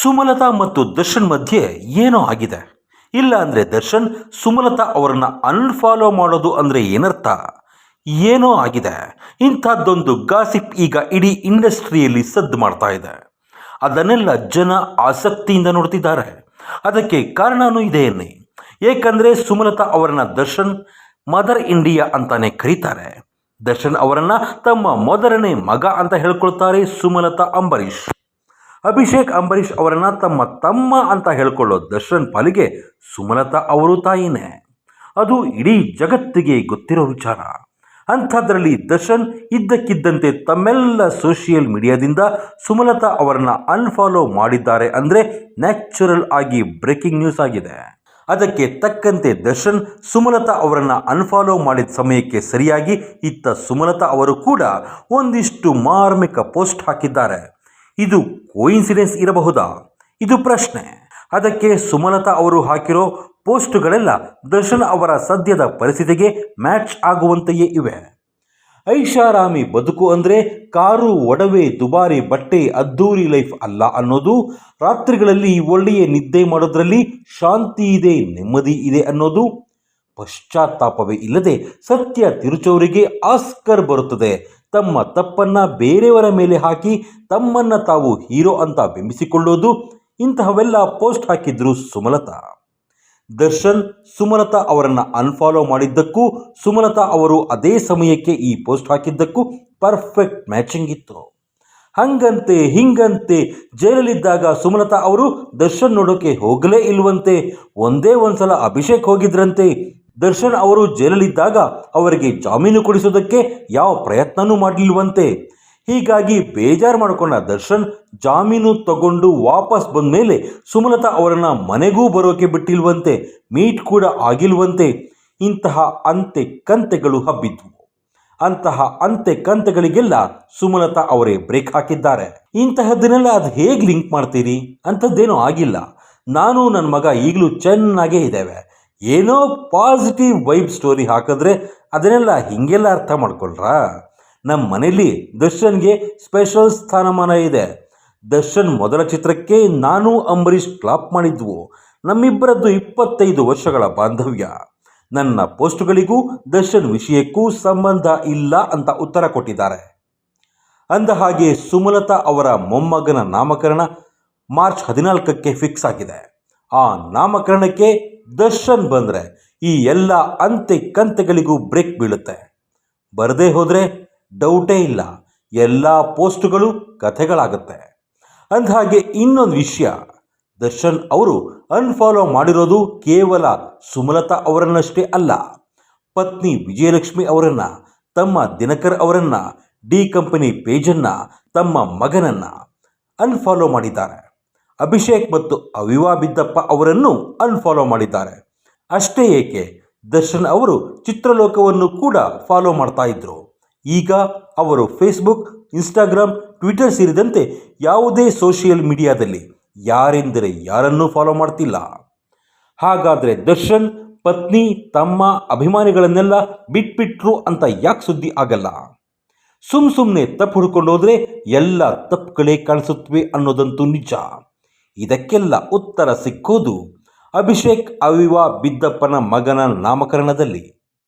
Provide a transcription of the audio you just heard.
ಸುಮಲತಾ ಮತ್ತು ದರ್ಶನ್ ಮಧ್ಯೆ ಏನೋ ಆಗಿದೆ. ಇಲ್ಲ ಅಂದರೆ ದರ್ಶನ್ ಸುಮಲತಾ ಅವರನ್ನು ಅನ್ಫಾಲೋ ಮಾಡೋದು ಅಂದರೆ ಏನರ್ಥ? ಏನೋ ಆಗಿದೆ. ಇಂಥದ್ದೊಂದು ಗಾಸಿಪ್ ಈಗ ಇಡೀ ಇಂಡಸ್ಟ್ರಿಯಲ್ಲಿ ಸದ್ದು ಮಾಡ್ತಾ ಇದೆ. ಅದನ್ನೆಲ್ಲ ಜನ ಆಸಕ್ತಿಯಿಂದ ನೋಡ್ತಿದ್ದಾರೆ. ಅದಕ್ಕೆ ಕಾರಣನೂ ಇದೆ ಎನ್ನಿ ಏಕೆಂದರೆ ಸುಮಲತಾ ಅವರನ್ನು ದರ್ಶನ್ ಮದರ್ ಇಂಡಿಯಾ ಅಂತಾನೆ ಕರೀತಾರೆ. ದರ್ಶನ್ ಅವರನ್ನು ತಮ್ಮ ಮೊದಲನೇ ಮಗ ಅಂತ ಹೇಳ್ಕೊಳ್ತಾರೆ ಸುಮಲತಾ ಅಂಬರೀಷ್. ಅಭಿಷೇಕ್ ಅಂಬರೀಷ್ ಅವರನ್ನು ತಮ್ಮ ತಮ್ಮ ಅಂತ ಹೇಳ್ಕೊಳ್ಳೋ ದರ್ಶನ್ ಪಾಲಿಗೆ ಸುಮಲತಾ ಅವರು ತಾಯಿನೇ. ಅದು ಇಡೀ ಜಗತ್ತಿಗೆ ಗೊತ್ತಿರೋ ವಿಚಾರ. ಅಂಥದ್ರಲ್ಲಿ ದರ್ಶನ್ ಇದ್ದಕ್ಕಿದ್ದಂತೆ ತಮ್ಮೆಲ್ಲ ಸೋಷಿಯಲ್ ಮೀಡಿಯಾದಿಂದ ಸುಮಲತಾ ಅವರನ್ನು ಅನ್ಫಾಲೋ ಮಾಡಿದ್ದಾರೆ ಅಂದರೆ ನ್ಯಾಚುರಲ್ ಆಗಿ ಬ್ರೇಕಿಂಗ್ ನ್ಯೂಸ್ ಆಗಿದೆ. ಅದಕ್ಕೆ ತಕ್ಕಂತೆ ದರ್ಶನ್ ಸುಮಲತಾ ಅವರನ್ನು ಅನ್ಫಾಲೋ ಮಾಡಿದ ಸಮಯಕ್ಕೆ ಸರಿಯಾಗಿ ಇತ್ತ ಸುಮಲತಾ ಅವರು ಕೂಡ ಒಂದಿಷ್ಟು ಮಾರ್ಮಿಕ ಪೋಸ್ಟ್ ಹಾಕಿದ್ದಾರೆ. ಇದು ಕೋಇನ್ಸಿಡೆನ್ಸ್ ಇರಬಹುದಾ? ಇದು ಪ್ರಶ್ನೆ. ಅದಕ್ಕೆ ಸುಮಲತಾ ಅವರು ಹಾಕಿರೋ ಪೋಸ್ಟ್ಗಳೆಲ್ಲ ದರ್ಶನ್ ಅವರ ಸದ್ಯದ ಪರಿಸ್ಥಿತಿಗೆ ಮ್ಯಾಚ್ ಆಗುವಂತೆಯೇ ಇವೆ. ಐಷಾರಾಮಿ ಬದುಕು ಅಂದರೆ ಕಾರು, ಒಡವೆ, ದುಬಾರಿ, ಬಟ್ಟೆ ಅದ್ದೂರಿ ಲೈಫ್ ಅಲ್ಲ ಅನ್ನೋದು. ರಾತ್ರಿಗಳಲ್ಲಿ ಒಳ್ಳೆಯ ನಿದ್ದೆ ಮಾಡೋದ್ರಲ್ಲಿ ಶಾಂತಿ ಇದೆ, ನೆಮ್ಮದಿ ಇದೆ ಅನ್ನೋದು. ಪಶ್ಚಾತ್ತಾಪವೇ ಇಲ್ಲದೆ ಸತ್ಯ ತಿರುಚೋರಿಗೆ ಆಸ್ಕರ್ ಬರುತ್ತದೆ. ತಮ್ಮ ತಪ್ಪನ್ನ ಬೇರೆಯವರ ಮೇಲೆ ಹಾಕಿ ತಮ್ಮನ್ನ ತಾವು ಹೀರೋ ಅಂತ ಬಿಂಬಿಸಿಕೊಳ್ಳೋದು. ಇಂತಹವೆಲ್ಲ ಪೋಸ್ಟ್ ಹಾಕಿದ್ರು ಸುಮಲತಾ. ದರ್ಶನ್, ಸುಮಲತಾ ಅವರನ್ನು ಅನ್ಫಾಲೋ ಮಾಡಿದ್ದಕ್ಕೂ, ಸುಮಲತಾ ಅವರು ಅದೇ ಸಮಯಕ್ಕೆ ಈ ಪೋಸ್ಟ್ ಹಾಕಿದ್ದಕ್ಕೂ ಪರ್ಫೆಕ್ಟ್ ಮ್ಯಾಚಿಂಗ್ ಇತ್ತು. ಹಂಗಂತೆ, ಹಿಂಗಂತೆ ಜೈಲಲ್ಲಿದ್ದಾಗ ಸುಮಲತಾ ಅವರು ದರ್ಶನ್ ನೋಡೋಕೆ ಹೋಗಲೇ ಇಲ್ವಂತೆ, ಒಂದೇ ಒಂದ್ಸಲ ಅಭಿಷೇಕ್ ಹೋಗಿದ್ರಂತೆ ದರ್ಶನ್ ಅವರು ಜೈಲಲ್ಲಿದ್ದಾಗ ಅವರಿಗೆ ಜಾಮೀನು ಕೊಡಿಸೋದಕ್ಕೆ ಯಾವ ಪ್ರಯತ್ನನೂ ಮಾಡಲಿಲ್ವಂತೆ ಹೀಗಾಗಿ ಬೇಜಾರು ಮಾಡಿಕೊಂಡ ದರ್ಶನ್ ಜಾಮೀನು ತಗೊಂಡು ವಾಪಸ್ ಬಂದ ಮೇಲೆ ಸುಮಲತಾ ಅವರನ್ನು ಮನೆಗೂ ಬರೋಕೆ ಬಿಟ್ಟಿಲ್ವಂತೆ, ಮೀಟ್ ಕೂಡ ಆಗಿಲ್ವಂತೆ. ಇಂತಹ ಅಂತೆ ಕಂತೆಗಳು ಹಬ್ಬಿದ್ವು. ಅಂತಹ ಅಂತೆ ಕಂತೆಗಳಿಗೆಲ್ಲ ಸುಮಲತಾ ಅವರೇ ಬ್ರೇಕ್ ಹಾಕಿದ್ದಾರೆ. ಇಂತಹದ್ದನ್ನೆಲ್ಲ ಅದು ಹೇಗೆ ಲಿಂಕ್ ಮಾಡ್ತೀರಿ? ಅಂಥದ್ದೇನೂ ಆಗಿಲ್ಲ. ನಾನು ನನ್ನ ಮಗ ಈಗಲೂ ಚೆನ್ನಾಗೇ ಇದ್ದೇವೆ. ಏನೋ ಪಾಸಿಟಿವ್ ವೈಬ್ ಸ್ಟೋರಿ ಹಾಕಿದ್ರೆ ಅದನ್ನೆಲ್ಲ ಹಿಂಗೆಲ್ಲ ಅರ್ಥ ಮಾಡ್ಕೊಳ್ರಾ? ನಮ್ಮ ಮನೇಲಿ ದರ್ಶನ್ಗೆ ಸ್ಪೆಷಲ್ ಸ್ಥಾನಮಾನ ಇದೆ. ದರ್ಶನ್ ಮೊದಲ ಚಿತ್ರಕ್ಕೆ ನಾನು ಅಂಬರೀಷ್ ಕ್ಲಾಪ್ ಮಾಡಿದ್ವು. ನಮ್ಮಿಬ್ಬರದ್ದು ಇಪ್ಪತ್ತೈದು ವರ್ಷಗಳ ಬಾಂಧವ್ಯ. ನನ್ನ ಪೋಸ್ಟ್ಗಳಿಗೂ ದರ್ಶನ್ ವಿಷಯಕ್ಕೂ ಸಂಬಂಧ ಇಲ್ಲ ಅಂತ ಉತ್ತರ ಕೊಟ್ಟಿದ್ದಾರೆ. ಅಂದ ಹಾಗೆ ಸುಮಲತಾ ಅವರ ಮೊಮ್ಮಗನ ನಾಮಕರಣ ಮಾರ್ಚ್ ಹದಿನಾಲ್ಕಕ್ಕೆ ಫಿಕ್ಸ್ ಆಗಿದೆ. ಆ ನಾಮಕರಣಕ್ಕೆ ದರ್ಶನ್ ಬಂದರೆ ಈ ಎಲ್ಲ ಅಂತೆ ಕಂತೆಗಳಿಗೂ ಬ್ರೇಕ್ ಬೀಳುತ್ತೆ. ಬರದೇ ಹೋದರೆ ಡೌಟೇ ಇಲ್ಲ. ಎಲ್ಲ ಪೋಸ್ಟ್ಗಳು ಕಥೆಗಳಾಗುತ್ತೆ. ಅಂದಹಾಗೆ ಇನ್ನೊಂದು ವಿಷಯ, ದರ್ಶನ್ ಅವರು ಅನ್ಫಾಲೋ ಮಾಡಿರೋದು ಕೇವಲ ಸುಮಲತಾ ಅವರನ್ನಷ್ಟೇ ಅಲ್ಲ. ಪತ್ನಿ ವಿಜಯಲಕ್ಷ್ಮಿ ಅವರನ್ನು, ತಮ್ಮ ದಿನಕರ್ ಅವರನ್ನು, ಡಿ ಕಂಪನಿ ಪೇಜನ್ನು, ತಮ್ಮ ಮಗನನ್ನು ಅನ್ಫಾಲೋ ಮಾಡಿದ್ದಾರೆ. ಅಭಿಷೇಕ್ ಮತ್ತು ಅವಿವಾ ಬಿದ್ದಪ್ಪ ಅವರನ್ನು ಅನ್ಫಾಲೋ ಮಾಡಿದ್ದಾರೆ. ಅಷ್ಟೇ ಏಕೆ? ದರ್ಶನ್ ಅವರು ಚಿತ್ರಲೋಕವನ್ನು ಕೂಡ ಫಾಲೋ ಮಾಡ್ತಾ ಇದ್ರು. ಈಗ ಅವರು ಫೇಸ್ಬುಕ್ ಇನ್ಸ್ಟಾಗ್ರಾಮ್ ಟ್ವಿಟರ್ ಸೇರಿದಂತೆ ಯಾವುದೇ ಸೋಷಿಯಲ್ ಮೀಡಿಯಾದಲ್ಲಿ ಯಾರೆಂದರೆ ಯಾರನ್ನೂ ಫಾಲೋ ಮಾಡ್ತಿಲ್ಲ. ಹಾಗಾದರೆ ದರ್ಶನ್, ಪತ್ನಿ, ತಮ್ಮ ಅಭಿಮಾನಿಗಳನ್ನೆಲ್ಲ ಬಿಟ್ಬಿಟ್ರು ಅಂತ ಯಾಕೆ ಸುದ್ದಿ ಆಗಲ್ಲ? ಸುಮ್ ಸುಮ್ಮನೆ ತಪ್ಪು ಹುಡ್ಕೊಂಡು ಹೋದರೆ ಎಲ್ಲ ತಪ್ಪುಗಳೇ ಕಾಣಿಸುತ್ತವೆ ಅನ್ನೋದಂತೂ ನಿಜ. ಇದಕ್ಕೆಲ್ಲ ಉತ್ತರ ಸಿಕ್ಕೋದು ಅಭಿಷೇಕ್ ಅವಿವಾ ಬಿದ್ದಪ್ಪನ ಮಗನ ನಾಮಕರಣದಲ್ಲಿ.